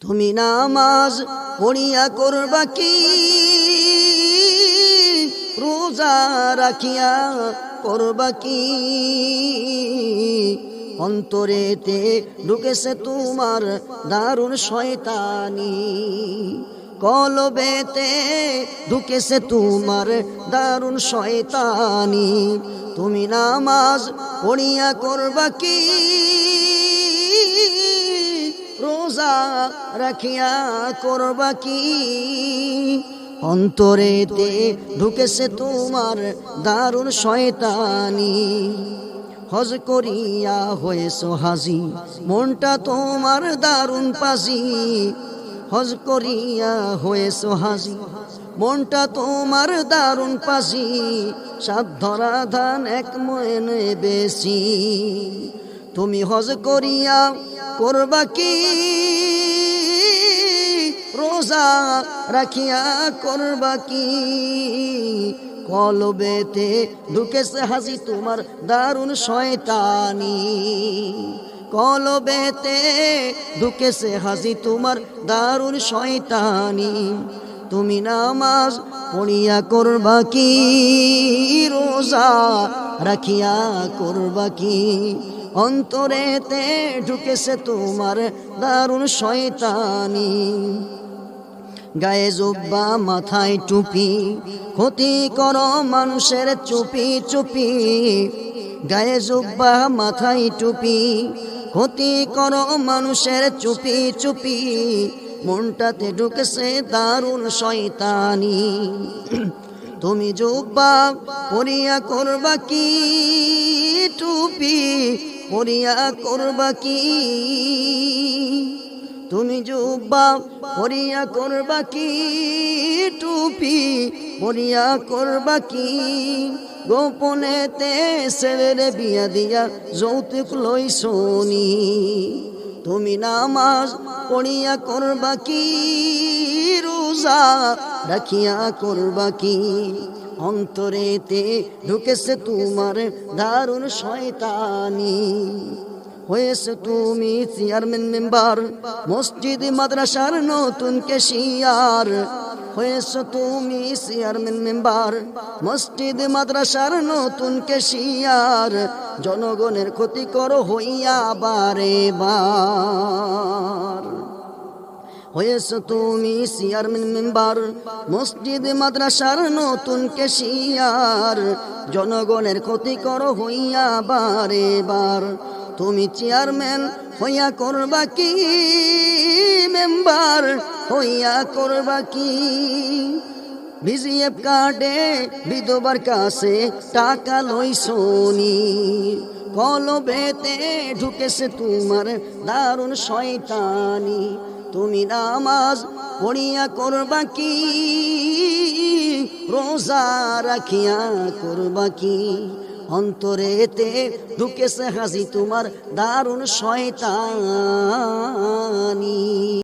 তুমি নামাজ পড়িয়া করবা কি? রোজা রাখিয়া করবা কি? অন্তরেতে ঢুকেছে তোমার দারুণ শয়তানি। কলবেতে ঢুকেছে তোমার দারুণ শয়তানি। তুমি নামাজ পড়িয়া করবা কি? রোজা রাখিয়া করবা কি? অন্তরেতে ঢুকেছে তোমার দারুণ শয়তানি। হজ করিয়া হয়েছ হাজি, মনটা তোমার দারুণ পাজি। হজ করিয়া হয়েছ হাজি, মনটা তোমার দারুণ পাজি। সাত ধরা ধান এক মনে বেশি। তুমি হজ করিয়া করবা কি? রোজা রাখিয়া করবা কি? কলবেতে ঢুকেছে হাসি তোমার দারুণ শয়তানি। কলবেতে ঢুকেছে হাসি তোমার দারুণ শয়তানি। তুমি নামাজ পড়িয়া করবা কি? রোজা রাখিয়া করবা কি? অন্তরেতে ঢুকেছে তোমার দারুণ শয়তানি। গায়ে জুব্বা, মাথায় টুপি, ক্ষতি কর মানুষের চুপি চুপি। গায়ে জুব্বা, মাথায় টুপি, ক্ষতি কর মানুষের চুপি চুপি। মনটাতে ঢুকেছে দারুণ শয়তানি। তুমি জুব্বা, পরিয়া করবা কি টুপি? পরিয়া করবা কি? তুমি জুব্বা পরিয়া করবা কি? টুপি পরিয়া করবা কি? গোপনেতে ছেলের বিয়া দিয়া যৌতুক লই শোনি। তুমি নামাজ পড়িয়া করবা কি? রোজা রাখিয়া করবা কি? অন্তরেতে ঢুকেছে তোমার দারুণ শয়তানি। হয়েছে তুমি চেয়ারম্যান মেম্বার, মসজিদ, মাদ্রাসার নতুন কেশিয়ার। হয়েছে তুমি চেয়ারম্যান মেম্বার, মসজিদ, মাদ্রাসার নতুন কেশিয়ার। জনগণের ক্ষতি করো হইয়া বারে বার। হয়েছ তুমি চেয়ারম্যান মেম্বার। মসজিদ, মাদ্রাসার নতুন কেশিয়ার। জনগণের ক্ষতি করো হইয়া বারে বার। তুমি চেয়ারম্যান, হইয়া করবা কি? মেম্বার, হইয়া করবা কি? বিজিএফ কার্ডে বিধবার কাছে টাকা লই শোনি কলবেতে ঢুকেছে তোমার দারুণ শয়তানি। তুমি নামাজ পড়িয়া করবা কি? রোজা রাখিয়া করবা কি? অন্তরেতে ঢুকেছে হাসি তোমার দারুণ শয়তানি।